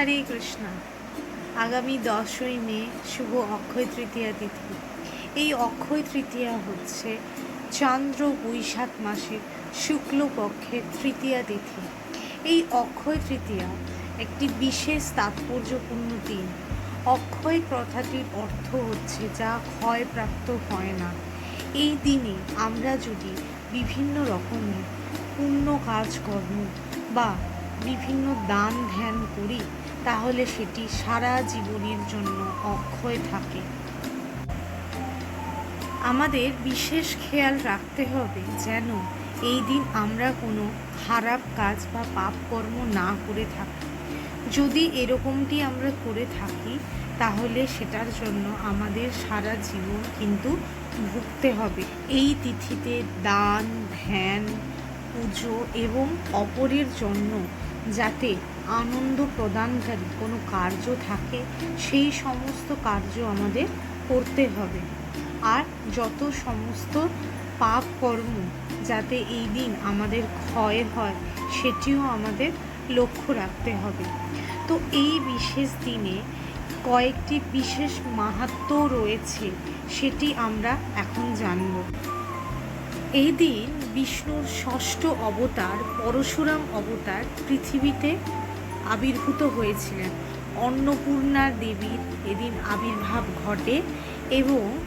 হরে কৃষ্ণ। আগামী দশই মে, শুভ অক্ষয় তৃতীয়া তিথি। এই অক্ষয় তৃতীয়া হচ্ছে চন্দ্র বৈশাখ মাসের শুক্লপক্ষের তৃতীয়া তিথি। এই অক্ষয় তৃতীয়া একটি বিশেষ তাৎপর্যপূর্ণ দিন। অক্ষয় কথাটির অর্থ হচ্ছে যা ক্ষয়প্রাপ্ত হয় না। এই দিনে আমরা যদি বিভিন্ন রকমের পুণ্য কাজকর্ম বা বিভিন্ন দান ধ্যান করি তাহলে সেটি সারা জীবনের জন্য অক্ষয় থাকে। আমাদের বিশেষ খেয়াল রাখতে হবে যেন এই দিন আমরা কোনো খারাপ কাজ বা পাপ কর্ম না করে থাকি। যদি এরকমটি আমরা করে থাকি, তাহলে সেটার জন্য আমাদের সারা জীবন কিন্তু ভুগতে হবে। এই তিথিতে দান, ধ্যান, পুজো এবং অপরের জন্য যাতে আনন্দ প্রদানকারী কোনো কার্য থাকে, সেই সমস্ত কার্য আমাদের করতে হবে। আর যত সমস্ত পাপ কর্ম যাতে এই দিন আমাদের ক্ষয় হয়, সেটিও আমাদের লক্ষ্য রাখতে হবে। তো এই বিশেষ দিনে কয়েকটি বিশেষ মাহাত্ম রয়েছে, সেটি আমরা এখন জানব। এই দিন বিষ্ণুর ষষ্ঠ অবতার পরশুরাম অবতার পৃথিবীতে আবির্ভূত হয়েছিলেন। অন্নপূর্ণা দেবীর এদিন আবির্ভাব ঘটে এবং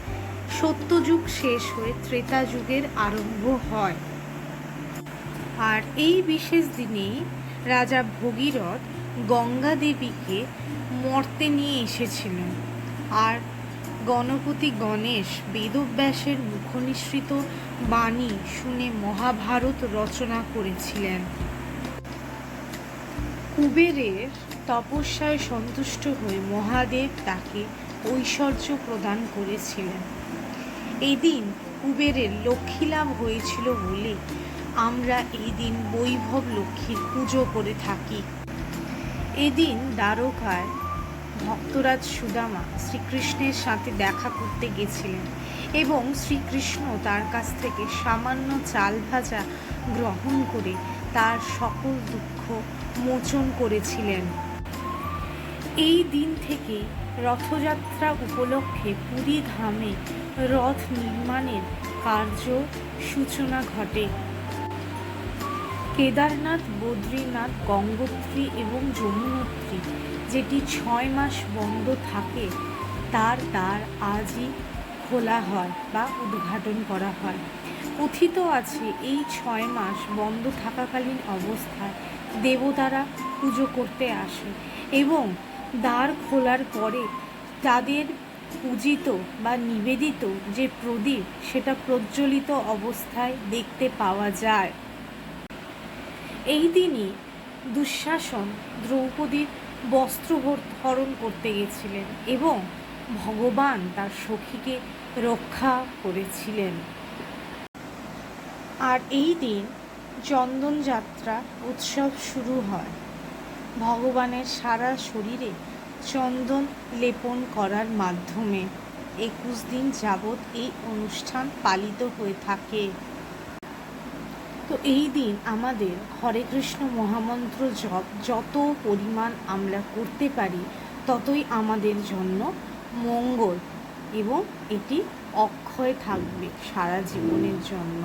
সত্যযুগ শেষ হয়ে ত্রেতা যুগের আরম্ভ হয়। আর এই বিশেষ দিনেই রাজা ভগীরথ গঙ্গা দেবীকে মর্তে নিয়ে এসেছিলেন। আর গণপতি গণেশ বেদব্যাসের মুখনিসৃত বাণী শুনে মহাভারত রচনা করেছিলেন। কুবেরের তপস্যায় সন্তুষ্ট হয়ে মহাদেব তাকে ঐশ্বর্য প্রদান করেছিলেন। এদিন কুবেরের লক্ষ্মী লাভ হয়েছিল বলে আমরা এই দিন বৈভব লক্ষ্মীর পুজো করে থাকি। এদিন দ্বারকায় ভক্তরাজ সুদামা শ্রীকৃষ্ণের সাথে দেখা করতে গেছিলেন এবং শ্রীকৃষ্ণ তার কাছ থেকে সামান্য চাল ভাজা গ্রহণ করে তার সকল দুঃখ মোচন করেছিলেন। এই দিন থেকে রথযাত্রা উপলক্ষে পুরী ধামে রথ নির্মাণের কার্য সূচনা ঘটে। কেদারনাথ, বদ্রীনাথ, গঙ্গোত্রী এবং যমুনোত্রী যেটি ছয় মাস বন্ধ থাকে, তার দ্বার আজই খোলা হয় বা উদ্ঘাটন করা হয়। কথিত আছে, এই ছয় মাস বন্ধ থাকাকালীন অবস্থায় দেবতারা পুজো করতে আসে এবং দ্বার খোলার পরে তাদের পূজিত বা নিবেদিত যে প্রদীপ, সেটা প্রজ্বলিত অবস্থায় দেখতে পাওয়া যায়। এই দিনই দুঃশাসন দ্রৌপদীর বস্ত্র হরণ করতে গেছিলেন এবং ভগবান তার সখীকে রক্ষা করেছিলেন। আর এই দিন চন্দন যাত্রা উৎসব শুরু হয়। ভগবানের সারা শরীরে চন্দন লেপন করার মাধ্যমে একুশ দিন যাবৎ এই অনুষ্ঠান পালিত হয়ে থাকে। তো এই দিন আমাদের হরে কৃষ্ণ মহামন্ত্র জপ, যত পরিমাণ আমরা করতে পারি, ততই আমাদের জন্য মঙ্গল এবং এটি অক্ষয় থাকবে সারা জীবনের জন্য।